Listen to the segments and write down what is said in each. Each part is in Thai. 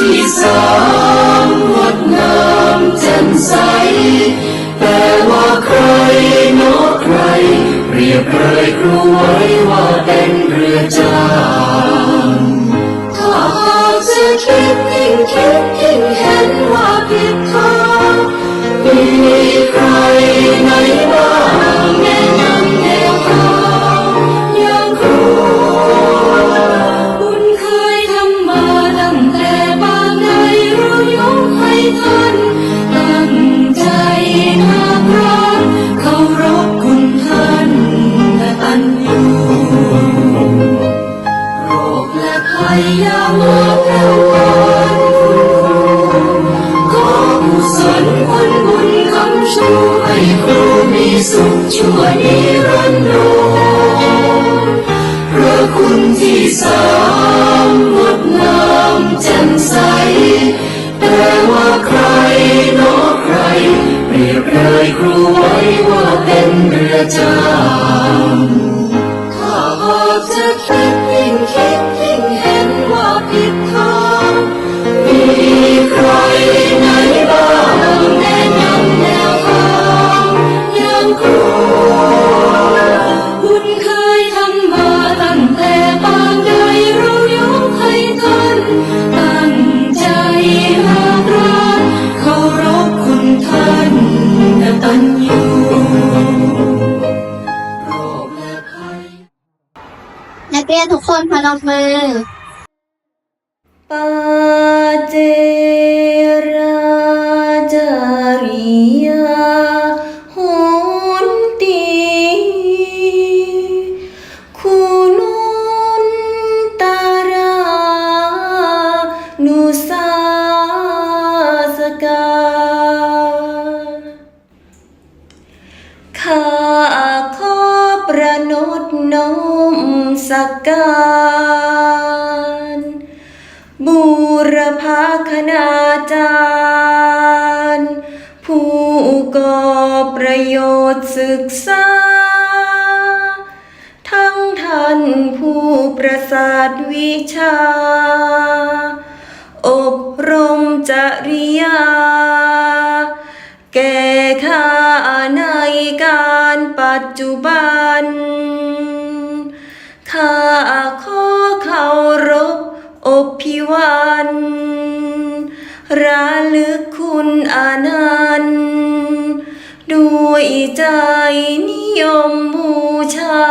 ที่สามงดงามแจ่มใส แต่ว่าใครนกใคร เรียบเรยครูไว้ว่าเป็นเรือจางถ้าหากจะคิดยิ่งคิดยิ่งเห็นว่าผิด ชั่วนิรันดรพระคุณที่สามงดงามแจ่มใส แต่ว่าใครนอกใคร เปรียบเลยครูไว้ว่าเป็นเรือจางข้าหากจะคิด นพนมมือปาเจราจาริยาโหนติคุณนตารานุสาสกา จารย์ ผู้ก่อประโยชน์ศึกษา ทั้งท่านผู้ประสาทวิชา อบรมจริยา แก่ข้าในการปัจจุบันข้าขอเคารพอบพิวัน ระลึกคุณอานันต์ด้วยใจนิยมบูชา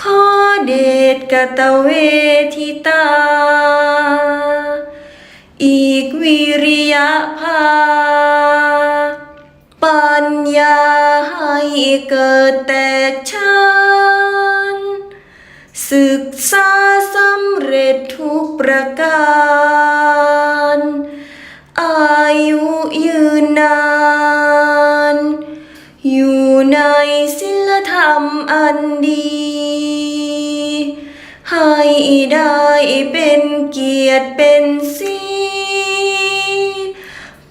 ขอเดชกตเวทิตา อีกวิริยะภา ปัญญาให้เกิดแตกฉา ประการ อายุยืนนาน อยู่ในศิลธรรมอันดี ให้ได้เป็นเกียรติเป็นสี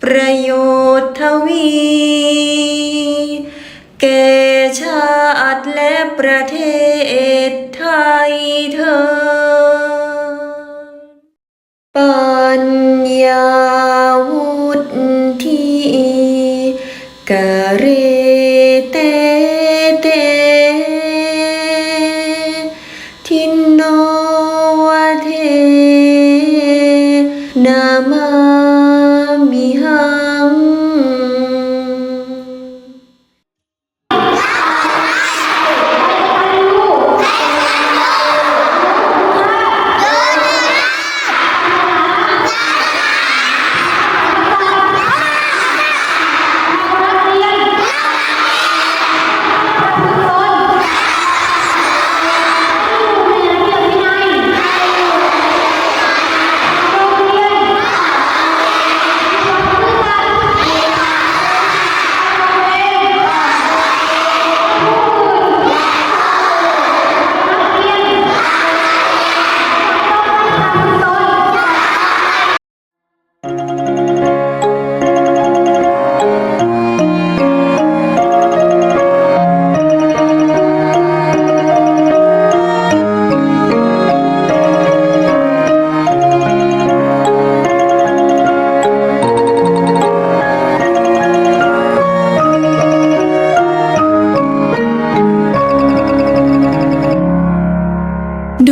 ประโยชน์ทวี น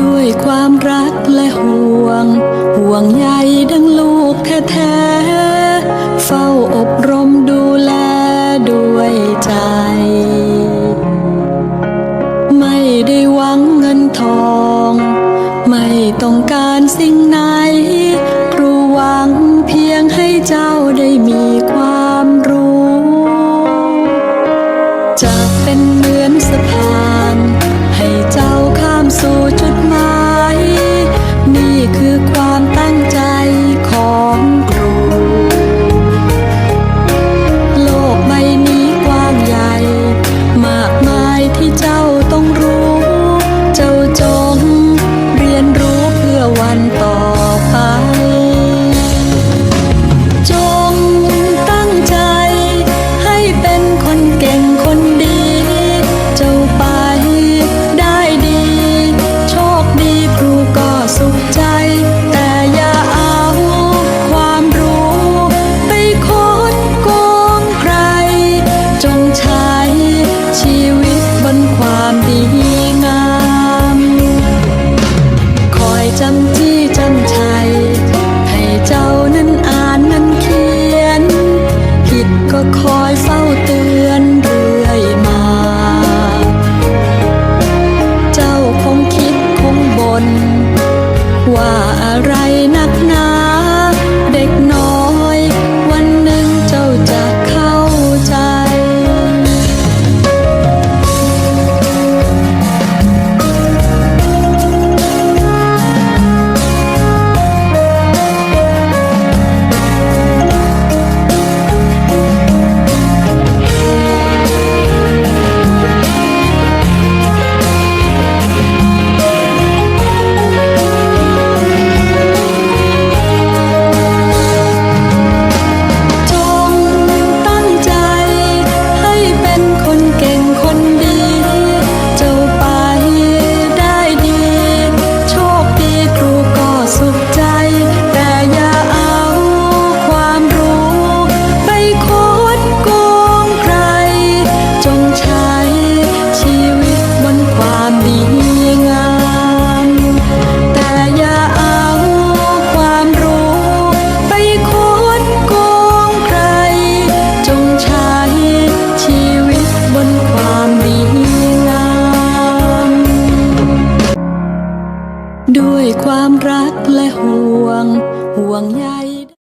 ด้วยความรักและห่วง ห่วงใยดังลูกแท้เฝ้าอบรมดูแลด้วยใจ ไม่ได้หวังเงินทอง ไม่ต้องการสิ่งนั้น จงใช้